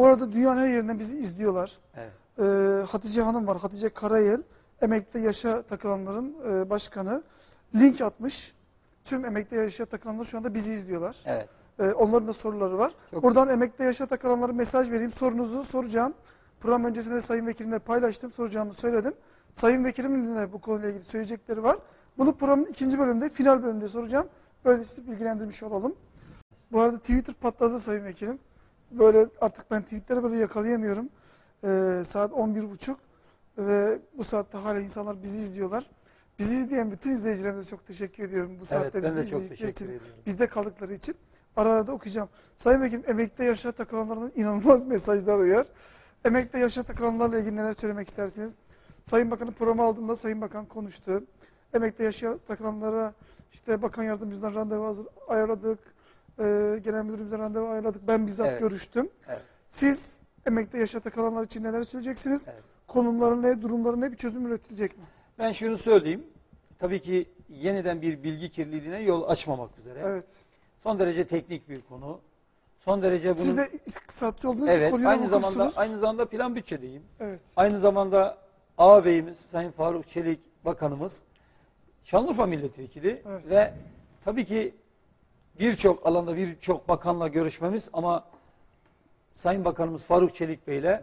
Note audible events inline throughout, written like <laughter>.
Bu arada dünyanın her yerinden bizi izliyorlar. Evet. Ee, Hatice Hanım var, Hatice Karayel. Emekli Yaşa Takılanların e, başkanı. Link atmış. Tüm emekli yaşa takılanlar şu anda bizi izliyorlar. Evet. Ee, onların da soruları var. Çok Buradan emekli yaşa takılanlara mesaj vereyim. Sorunuzu soracağım. Program öncesinde Sayın Vekilimle paylaştım. Soracağımı söyledim. Sayın Vekilimin de bu konuyla ilgili söyleyecekleri var. Bunu programın ikinci bölümünde, final bölümünde soracağım. Böyle sizi bilgilendirmiş olalım. Bu arada Twitter patladı Sayın Vekilim. Böyle artık ben tweetleri böyle yakalayamıyorum. Ee, saat 11.30 ve bu saatte hala insanlar bizi izliyorlar. Bizi izleyen bütün izleyicilerimize çok teşekkür ediyorum. Bu saatte Evet ben de bizi çok teşekkür için, ediyorum. bizde kaldıkları için. Ara ara da okuyacağım. Sayın Vekilim emekli yaşa takılanlardan inanılmaz <laughs> mesajlar uyar. Emekli yaşa takılanlarla ilgili neler söylemek istersiniz? Sayın Bakan'ın programı aldığında Sayın Bakan konuştu. Emekli yaşa takılanlara işte bakan yardımcımızdan randevu hazır, ayarladık. Ee, genel müdürümüzden randevu ayarladık. Ben bizzat Evet. görüştüm. Evet. Siz emekli yaşa takılanlar için neler söyleyeceksiniz? Evet. Konumları ne, durumları ne, bir çözüm üretilecek mi? Ben şunu söyleyeyim. Tabii ki yeniden bir bilgi kirliliğine yol açmamak üzere. Evet. Son derece teknik bir konu. Son derece bunun Siz de iktisatçı olduğunuz için Evet, konuya aynı zamanda aynı zamanda plan bütçedeyim. Evet. Aynı zamanda ağabeyimiz Sayın Faruk Çelik Bakanımız Şanlıurfa Milletvekili Evet. ve tabii ki birçok alanda birçok bakanla görüşmemiz ama Sayın Bakanımız Faruk Çelik Bey'le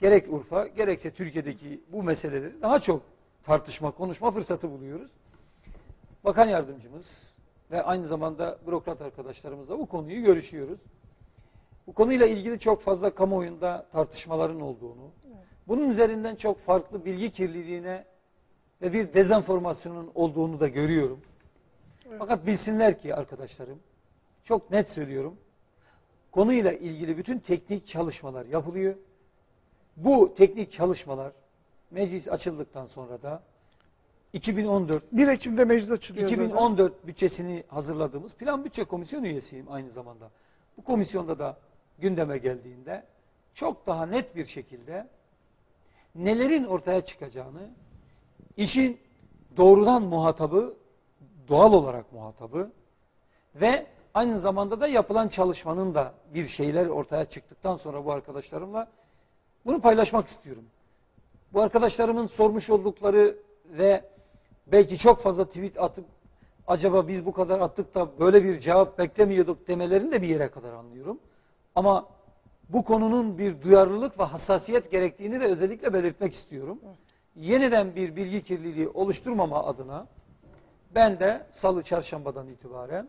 gerek Urfa gerekse Türkiye'deki bu meseleleri daha çok tartışma, konuşma fırsatı buluyoruz. Bakan yardımcımız ve aynı zamanda bürokrat arkadaşlarımızla bu konuyu görüşüyoruz. Bu konuyla ilgili çok fazla kamuoyunda tartışmaların olduğunu, bunun üzerinden çok farklı bilgi kirliliğine ve bir dezenformasyonun olduğunu da görüyorum. Evet. Fakat bilsinler ki arkadaşlarım, çok net söylüyorum, konuyla ilgili bütün teknik çalışmalar yapılıyor. Bu teknik çalışmalar meclis açıldıktan sonra da 2014 1 Ekim'de meclis açılıyor. zaten. 2014 bütçesini hazırladığımız Plan Bütçe Komisyonu üyesiyim aynı zamanda. Bu komisyonda da gündeme geldiğinde çok daha net bir şekilde nelerin ortaya çıkacağını, işin doğrudan muhatabı, doğal olarak muhatabı ve aynı zamanda da yapılan çalışmanın da bir şeyler ortaya çıktıktan sonra bu arkadaşlarımla bunu paylaşmak istiyorum. Bu arkadaşlarımın sormuş oldukları ve belki çok fazla tweet atıp acaba biz bu kadar attık da böyle bir cevap beklemiyorduk demelerini de bir yere kadar anlıyorum. Ama bu konunun bir duyarlılık ve hassasiyet gerektiğini de özellikle belirtmek istiyorum. Yeniden bir bilgi kirliliği oluşturmama adına ben de salı çarşambadan itibaren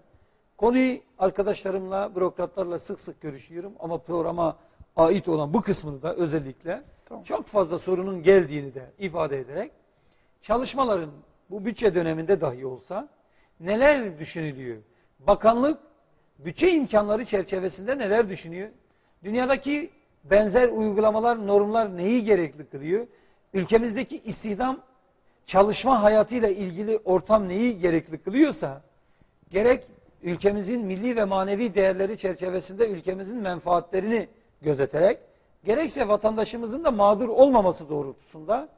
konuyu arkadaşlarımla, bürokratlarla sık sık görüşüyorum ama programa ait olan bu kısmını da özellikle Tamam. çok fazla sorunun geldiğini de ifade ederek çalışmaların bu bütçe döneminde dahi olsa neler düşünülüyor? Bakanlık bütçe imkanları çerçevesinde neler düşünüyor? Dünyadaki benzer uygulamalar, normlar neyi gerekli kılıyor? Ülkemizdeki istihdam çalışma hayatıyla ilgili ortam neyi gerekli kılıyorsa gerek ülkemizin milli ve manevi değerleri çerçevesinde ülkemizin menfaatlerini gözeterek gerekse vatandaşımızın da mağdur olmaması doğrultusunda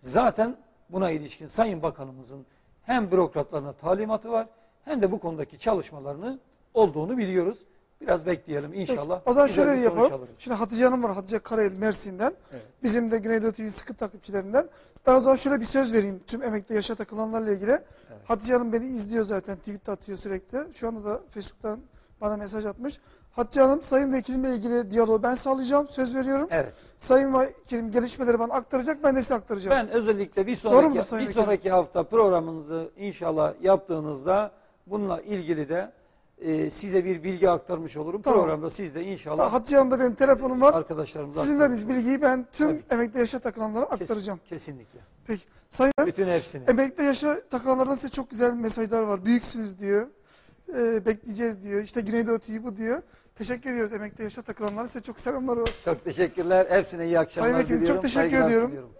zaten buna ilişkin Sayın Bakanımızın hem bürokratlarına talimatı var hem de bu konudaki çalışmalarını olduğunu biliyoruz. Biraz bekleyelim Peki, inşallah. O zaman şöyle yapalım. alırız. Şimdi Hatice Hanım var. Hatice Karayel Mersin'den. Evet. Bizim de Güneydoğu TV sıkı takipçilerinden. Ben o zaman şöyle bir söz vereyim tüm emekli yaşa takılanlarla ilgili. Hatice Hanım beni izliyor zaten. Tweet atıyor sürekli. Şu anda da Facebook'tan bana mesaj atmış. Hatice Hanım Sayın Vekilimle ilgili diyaloğu ben sağlayacağım. Söz veriyorum. Evet. Sayın Vekilim gelişmeleri bana aktaracak. Ben de size aktaracağım. Ben özellikle bir sonraki, bir Vekilim? sonraki hafta programınızı inşallah yaptığınızda bununla ilgili de e, size bir bilgi aktarmış olurum. Tamam. Programda siz de inşallah Hatice Hanım'da benim telefonum var. arkadaşlarımıza Sizin verdiğiniz bilgiyi ben tüm Tabii. emekli yaşa takılanlara aktaracağım. kesinlikle. Peki. Sayın Bütün hepsini. Emekli yaşa takılanlardan size çok güzel mesajlar var. Büyüksünüz diyor. Ee, bekleyeceğiz diyor. İşte Güneydoğu TV bu diyor. Teşekkür ediyoruz emekli yaşa takılanlara. Size çok selamlar var. Çok teşekkürler. Hepsine iyi akşamlar Sayın Vekilim, çok diliyorum. teşekkür saygılar ediyorum. sunuyorum.